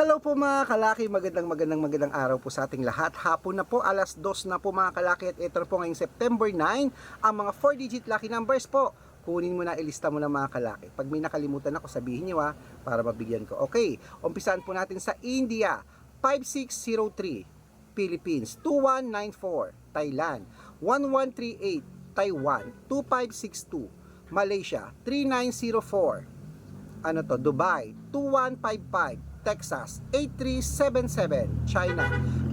Hello po mga kalaki, magandang magandang magandang araw po sa ating lahat. Hapon na po, alas 2 na po mga kalaki at ito na po ngayong September 9, ang mga 4-digit lucky numbers po. Kunin mo na, ilista mo na mga kalaki. Pag may nakalimutan ako, sabihin nyo ha, para mabigyan ko. Okay, umpisahan po natin sa India, 5603, Philippines, 2194, Thailand, 1138, Taiwan, 2562, Malaysia, 3904, ano to, Dubai, 2155, Texas, 8377, China,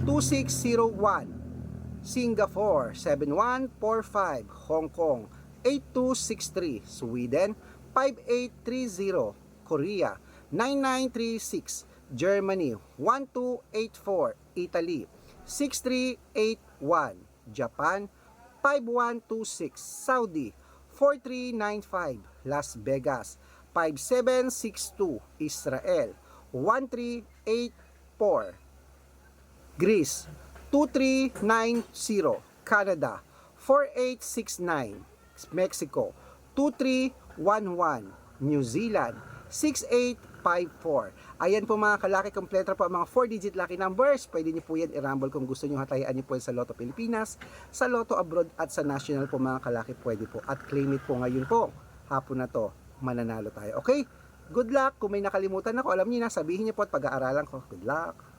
2601, Singapore, 7145, Hong Kong, 8263, Sweden, 5830, Korea, 9936, Germany, 1284, Italy, 6381, Japan, 5126, Saudi, 4395, Las Vegas, 5762, Israel, 1384, Greece, 2390, Canada, 4869, Mexico, 2311, New Zealand, 6854. Ayan po mga kalaki, kompleto po ang mga 4-digit lucky numbers. Pwede niyo po yan i-rumble kung gusto niyo hatayaan niyo po yan sa Lotto Pilipinas, sa Lotto Abroad at sa National po mga kalaki pwede po. At claim it po ngayon po. Hapon na to, mananalo tayo. Okay? Good luck. Kung may nakalimutan ako, alam niyo na, sabihin niyo po at pag-aaralan ko. Good luck.